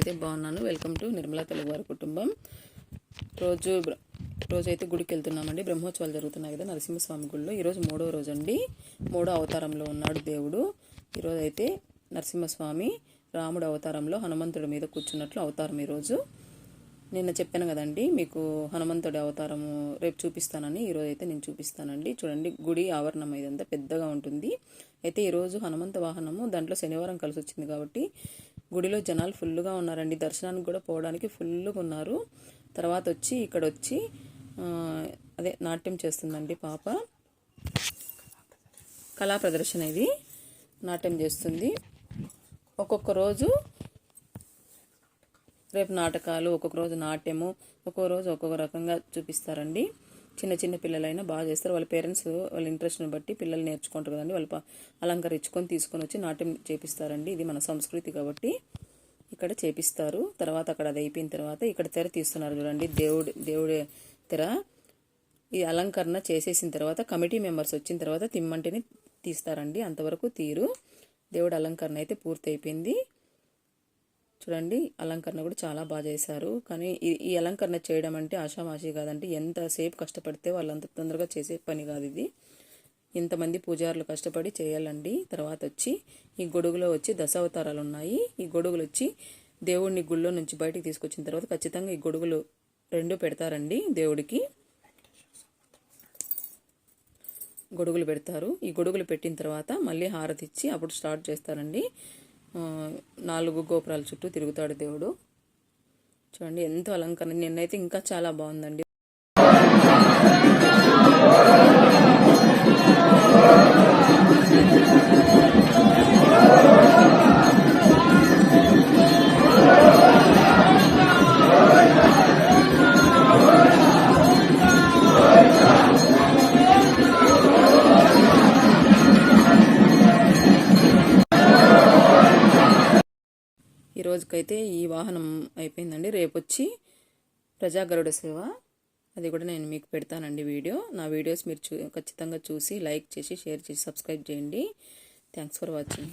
నేనైతే బాగున్నాను. Welcome to Nirmala తెలుగువారి కుటుంబం. రోజు రోజైతే గుడికి వెళ్తున్నామండి బ్రహ్మోత్సవాలు జరుగుతున్నాయి కదా నరసింహస్వామి గుడిలో ఈరోజు మూడో రోజు అండి మూడో అవతారంలో ఉన్నాడు దేవుడు. ఈరోజు అయితే నరసింహస్వామి రాముడు అవతారంలో హనుమంతుడి మీద కూర్చున్నట్లు అవతారం ఈరోజు నిన్న చెప్పాను కదండి మీకు హనుమంతుడి అవతారము రేపు చూపిస్తానని. ఈరోజు అయితే నేను చూపిస్తానండి. చూడండి గుడి ఆవరణం ఇదంతా పెద్దగా ఉంటుంది. అయితే ఈరోజు హనుమంత వాహనము దాంట్లో శనివారం కలిసి వచ్చింది కాబట్టి గుడిలో జనాలు ఫుల్గా ఉన్నారండి. దర్శనానికి కూడా పోవడానికి ఫుల్గా ఉన్నారు. తర్వాత వచ్చి ఇక్కడ వచ్చి అదే నాట్యం చేస్తుందండి పాప. కళా ప్రదర్శన ఇది. నాట్యం చేస్తుంది. ఒక్కొక్క రోజు రేపు నాటకాలు ఒక్కొక్క రోజు నాట్యము ఒక్కొక్క రోజు ఒక్కొక్క రకంగా చూపిస్తారండి. చిన్న చిన్న పిల్లలైనా బాగా చేస్తారు. వాళ్ళ పేరెంట్స్ వాళ్ళ ఇంట్రెస్ట్ని బట్టి పిల్లలు నేర్చుకుంటారు కదండి. వాళ్ళు అలంకరించుకొని తీసుకొని వచ్చి నాట్యం చేపిస్తారండి. ఇది మన సంస్కృతి కాబట్టి. ఇక్కడ చేపిస్తారు. తర్వాత అక్కడ అది అయిపోయిన తర్వాత ఇక్కడ తెర తీస్తున్నారు చూడండి. దేవుడి దేవుడి తెర. ఈ అలంకరణ చేసేసిన తర్వాత కమిటీ మెంబర్స్ వచ్చిన తర్వాత తిమ్మంటిని తీస్తారండి. అంతవరకు తీరు. దేవుడి అలంకరణ అయితే పూర్తి అయిపోయింది చూడండి అలంకరణ కూడా చాలా బాగా చేశారు. కానీ ఈ ఈ అలంకరణ చేయడం అంటే ఆషామాషి కాదంటే ఎంతసేపు కష్టపడితే వాళ్ళు అంత తొందరగా చేసే పని కాదు ఇది. ఇంతమంది పూజారులు కష్టపడి చేయాలండి. తర్వాత వచ్చి ఈ గొడుగులో వచ్చి దశావతారాలు ఉన్నాయి ఈ గొడుగులు వచ్చి దేవుడిని గుళ్ళో నుంచి బయటికి తీసుకొచ్చిన తర్వాత ఖచ్చితంగా ఈ గొడుగులు రెండు పెడతారండి దేవుడికి. గొడుగులు పెడతారు. ఈ గొడుగులు పెట్టిన తర్వాత మళ్ళీ హారతి ఇచ్చి అప్పుడు స్టార్ట్ చేస్తారండి. నాలుగు గోపురాల చుట్టూ తిరుగుతాడు దేవుడు. చూడండి ఎంతో అలంకరణ. నిన్నైతే ఇంకా చాలా బాగుందండి. ఈ రోజుకైతే ఈ వాహనం అయిపోయిందండి. రేపు వచ్చి ప్రజాగరుడ సేవ. అది కూడా నేను మీకు పెడతానండి వీడియో. నా వీడియోస్ మీరు చూ ఖచ్చితంగా చూసి లైక్ చేసి షేర్ చేసి సబ్స్క్రైబ్ చేయండి. Thanks for watching.